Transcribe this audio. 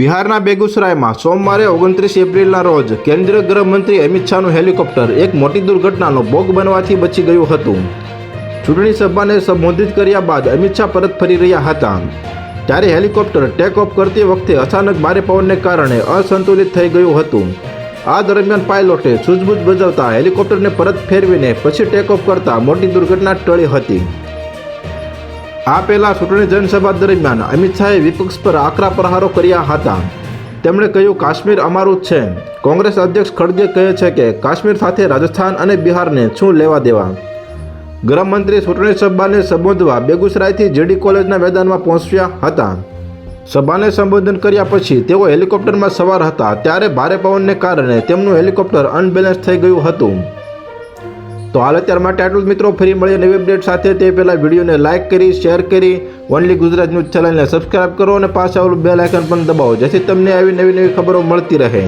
બિહારના બેગુસરાયમાં સોમવારે ઓગણત્રીસ એપ્રિલના રોજ કેન્દ્રીય ગૃહમંત્રી અમિત શાહનું હેલિકોપ્ટર એક મોટી દુર્ઘટનાનો ભોગ બનવાથી બચી ગયું હતું. ચૂંટણી સભાને સંબોધિત કર્યા બાદ અમિત શાહ પરત ફરી રહ્યા હતા. ત્યારે હેલિકોપ્ટર ટેક ઓફ કરતી વખતે અચાનક ભારે પવનને કારણે અસંતુલિત થઈ ગયું હતું. આ દરમિયાન પાયલોટે સૂઝબૂઝ બજાવતા હેલિકોપ્ટરને પરત ફેરવીને પછી ટેક ઓફ કરતા મોટી દુર્ઘટના ટળી હતી. આ પહેલાં ચૂંટણી જનસભા દરમિયાન અમિત શાહે વિપક્ષ પર આકરા પ્રહારો કર્યા હતા. તેમણે કહ્યું, કાશ્મીર અમારું જ છે. કોંગ્રેસ અધ્યક્ષ ખડગે કહે છે કે, કાશ્મીર સાથે રાજસ્થાન અને બિહારને શું લેવા દેવા? ગૃહમંત્રી ચૂંટણી સભાને સંબોધવા બેગુસરાયથી જેડી કોલેજના મેદાનમાં પહોંચ્યા હતા. સભાને સંબોધન કર્યા પછી તેઓ હેલિકોપ્ટરમાં સવાર હતા. ત્યારે ભારે પવનને કારણે તેમનું હેલિકોપ્ટર અનબેલેન્સ થઈ ગયું હતું. તો હાલ અત્યાર માટે આટલું જ મિત્રો. ફરી મળીએ નવી અપડેટ સાથે. તે પહેલાં વિડીયોને લાઇક કરી શેર કરી ઓનલી ગુજરાત ન્યૂઝ ચેનલને સબસ્ક્રાઇબ કરો અને પાછા આવેલું બેલ આઇકન પણ દબાવો, જેથી તમને આવી નવી નવી ખબરો મળતી રહે.